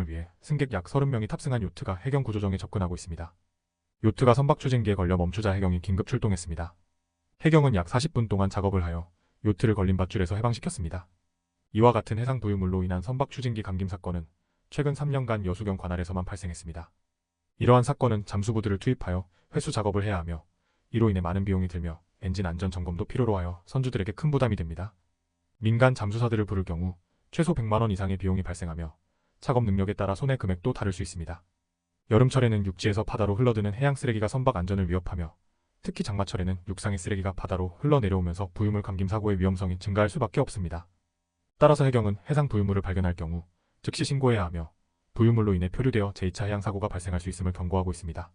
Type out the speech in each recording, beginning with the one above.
을 위해 승객 약 30명이 탑승한 요트가 해경 구조정에 접근하고 있습니다. 요트가 선박 추진기에 걸려 멈추자 해경이 긴급 출동했습니다. 해경은 약 40분 동안 작업을 하여 요트를 걸린 밧줄에서 해방시켰습니다. 이와 같은 해상 부유물로 인한 선박 추진기 감김 사건은 최근 3년간 여수경 관할에서만 발생했습니다. 이러한 사건은 잠수부들을 투입하여 회수 작업을 해야 하며 이로 인해 많은 비용이 들며 엔진 안전 점검도 필요로 하여 선주들에게 큰 부담이 됩니다. 민간 잠수사들을 부를 경우 최소 100만 원 이상의 비용이 발생하며 작업 능력에 따라 손해 금액도 다를 수 있습니다. 여름철에는 육지에서 바다로 흘러드는 해양 쓰레기가 선박 안전을 위협하며 특히 장마철에는 육상의 쓰레기가 바다로 흘러내려오면서 부유물 감김 사고의 위험성이 증가할 수밖에 없습니다. 따라서 해경은 해상 부유물을 발견할 경우 즉시 신고해야 하며 부유물로 인해 표류되어 제2차 해양 사고가 발생할 수 있음을 경고하고 있습니다.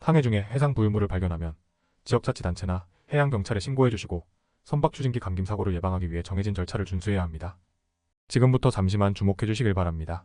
항해 중에 해상 부유물을 발견하면 지역자치단체나 해양경찰에 신고해 주시고 선박 추진기 감김 사고를 예방하기 위해 정해진 절차를 준수해야 합니다. 지금부터 잠시만 주목해 주시길 바랍니다.